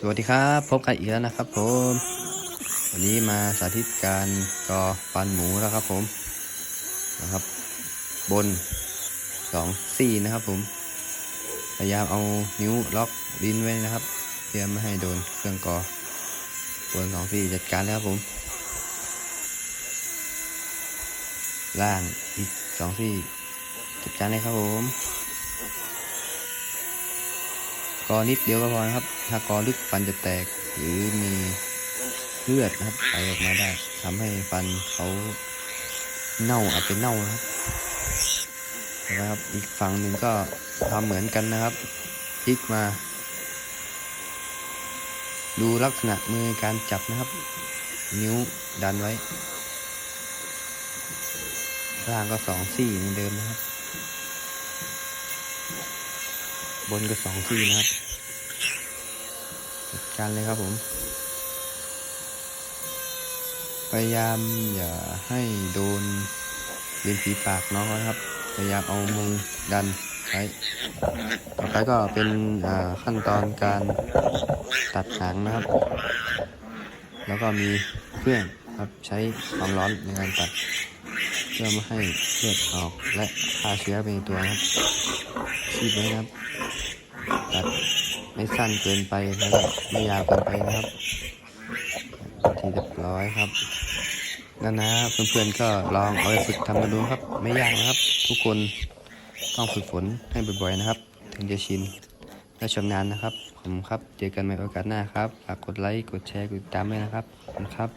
สวัสดีครับพบกันอีกแล้วนะครับผม วันนี้มาสาธิตการกอฟันหมูแล้วครับผมนะครับ บนสองซี่นะครับผม พยายามเอานิ้วล็อกลิ้นไว้นะครับ เพื่อไม่ให้โดนเครื่องกอบนสองซี่จัดการแล้วครับผม ล่างอีกสองซี่จัดการเลยครับผม กอนิดเดียวก็พอนะครับ ถ้ากอลึกฟันจะแตกหรือมีเลือดนะครับไหลออกมาได้ทำให้ฟันเขาเน่าอาจจะเน่านะครับนะครับอีกฝั่งหนึ่งก็ทำเหมือนกันนะครับพลิกมา ดูลักษณะมือการจับนะครับ นิ้วดันไว้ล่างก็สองซี่เหมือนเดิมนะครับ บนก็สองที่นะครับจัดการเลยครับผม พยายามอย่าให้โดนริมฝีปากน้องนะครับ พยายามเอามือดันไว้ต่อไปก็เป็นขั้นตอนการตัดหางนะครับ แล้วก็มีเครื่องครับใช้ความร้อนในการตัดเพื่อไม่ให้เลือดออกและฆ่าเชื้อไปในตัวนะครับชีดไว้นะครับ ตัดไม่สั้นเกินไปแล้วก็ไม่ยาวเกินไปนะครับทีเรียบร้อยครับนั่นนะเพื่อนๆก็ลองเอาไปฝึกทำกันดูครับ ไม่ยากนะครับ ทุกคนต้องฝึกฝนให้บ่อยๆนะครับ ถึงจะชินและชำนาญนะครับผมครับ เจอกันใหม่โอกาสหน้าครับฝากกดไลค์กดแชร์กดติดตามด้วยนะครับขอบคุณครับ